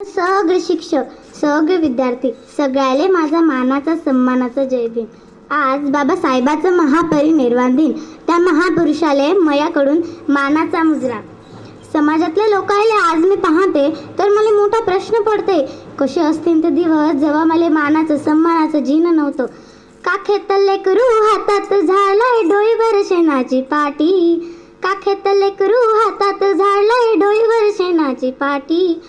सगळे शिक्षक सगळे विद्यार्थी सगळ्याले माझा मानाचा सन्मानाचा जय भीम आज बाबासाहेबाचं महापरिनिर्वाण दिन. त्या महापुरुषाले मयाकडून मानाचा मुजरा. समाजातल्या लोकायले आज मी पाहते तर मला मोठा प्रश्न पडते. कसे असतील ते दिवस जेव्हा मला मानाचं सन्मानाचं जीन नव्हतं. काखेतले करू हातात झालाय डोईवर शेणाची पाटी. काखेतले करू हातात झालाय डोईवर शेणाची पाटी.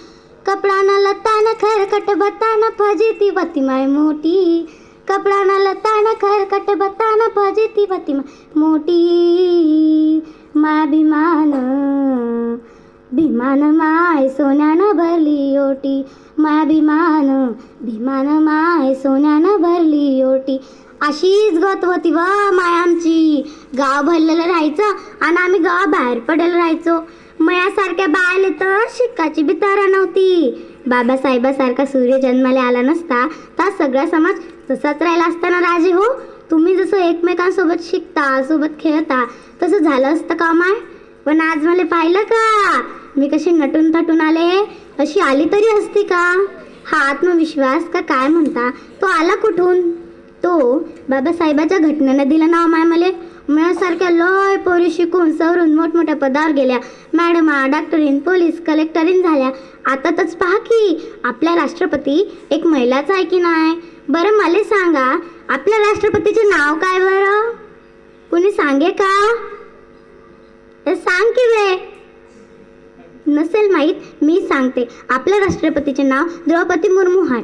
कपडाना लतान खरकट बतान फजिती बती माय मोठी. कपडाना लतान खरकट बतान फजिती बती माय मोठी. मा भीमान भीमान माय सोन्यानं भरली ओटी. माय भीमान भीमान माय सोन्यानं भरली ओटी. अशीच गत होती व माय आमची. गाव भरलेलं राहायचं आणि आम्ही गाव बाहेर पडेल राहायचो. मयासारख्या बायले तर शिक्काची बी तरा नव्हती. बाबासाहेबासारखा सूर्य जन्माला आला नसता तर सगळा समाज तसाच राहिला असता ना राजे हो? तुम्ही जसं एकमेकांसोबत शिकता सोबत खेळता तसं झालं असतं का माय? पण आज मला पाहिलं का? मी कशी नटून थटून आले? अशी आली तरी असती का? हा आत्मविश्वास का काय म्हणता? तो आला कुठून? तो बाबासाहेबाच्या घटनेनं दिलं नाव माय मले. माझ्यासारख्या लय पोरी शिकून सवरून मोठमोठ्या पदावर गेल्या. मॅडमा डॉक्टरीन पोलीस कलेक्टरीन झाल्या. आतातच पहा की आपल्या राष्ट्रपती एक महिलाचा आहे की नाही? बरं मला सांगा आपल्या राष्ट्रपतीचे नाव काय बरं? कुणी सांगे का? सांग की वे. नसेल माहीत मी सांगते. आपल्या राष्ट्रपतीचे नाव द्रौपदी मुर्मू आहे.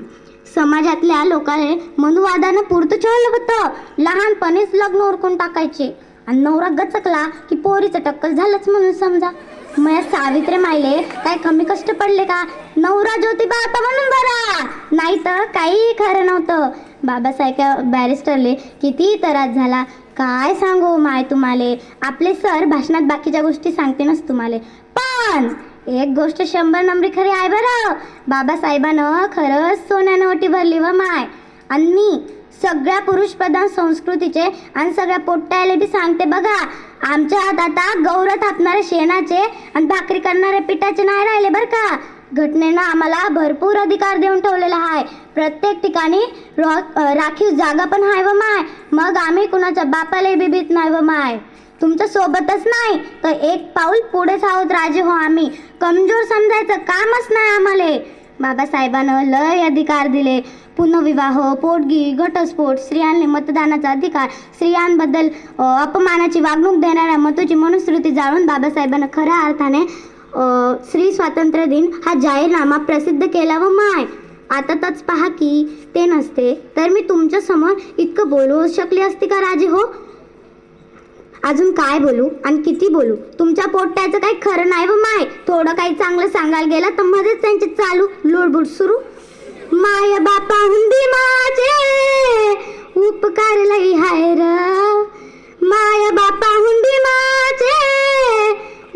समाजातल्या लोकांनी मनुवादानं पुरतं ठेवलं होतं. लहानपणीच लग्न ओरकून टाकायचे. आणि नवरा गचकला की पोरीचं टक्कल झालंच म्हणून समजा. मग सावित्री मायले काय कमी कष्ट पडले का? नवरा ज्योतिबा आता म्हणून बरा नाही तर काही खरं नव्हतं. बाबासाहेब बॅरिस्टरले किती त्रास झाला. काय सांगू माय तुम्हाला? आपले सर भाषणात बाकीच्या गोष्टी सांगते नस तुम्हाला. पण एक गोष्ट शंभर नंबरी खरी आहे बरं. बाबासाहेबानं खरंच सोन्यानं ओटी भरली व माय. आणि मी सगळ्या पुरुष प्रधान संस्कृतीचे आणि सगळ्या पोट्ट्याले बी सांगते बघा. आमच्या हात आता गौरव थापणारे शेणाचे आणि भाकरी करणारे पिठाचे नाही राहिले बरं का? घटनेनं आम्हाला भरपूर अधिकार देऊन ठेवलेला आहे. प्रत्येक ठिकाणी रॉ- राखीव जागा पण आहे व माय. मग आम्ही कुणाच्या बापाला बी भीत नाही व माय. तुमच्या सोबतच नाही तर एक पाऊल पुढेच आहोत राजे हो आम्ही. कमजोर समजायचं कामच नाही आम्हाला. बाबासाहेबानं लय अधिकार दिले. पुनर्विवाह पोटगी घटस्फोट स्त्रियांनी मतदानाचा अधिकार स्त्रियांबद्दल अपमानाची वागणूक देणाऱ्या मतूची मनुस्मृती जाळून बाबासाहेबांना खऱ्या अर्थाने स्त्री स्वातंत्र्य दिन हा जाहीरनामा प्रसिद्ध केला व माय. आता तच पहा की ते नसते तर मी तुमच्यासमोर इतकं बोलू शकली असती का राजे हो? अजून काय बोलू आणि किती बोलू? तुमच्या पोट्ट्याचं काही खरं नाही व माय. थोडं काही चांगलं सांगायला गेलं तर मध्येच त्यांचे चालू लुडबुड सुरू. माय बापा हुंदी माझे उपकार लई हाय र. माय बापा हुंदी माझे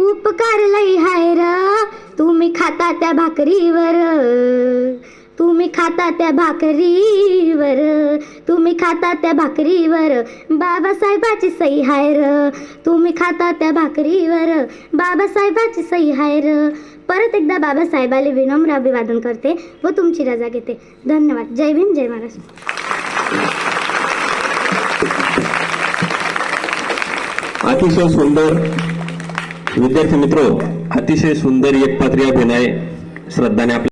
उपकार लई हाय र. तुम्ही खाता त्या भाकरीवर. खाता त्या भाकरीवर. तुम्ही खाता त्या भाकरीवर. बाबासाहेबाची सही हाय र. तुम्ही खाता त्या भाकरीवर. बाबासाहेबाची सही हाय र. परत एकदा बाबासाहेबाला विनम्र अभिवादन करते व तुमची रजा घेते. धन्यवाद. जय भीम जय महाराष्ट्र अतिशय सुंदर. विद्यार्थी मित्र अतिशय सुंदर एकपात्री अभिनय श्रद्धाने आपल्या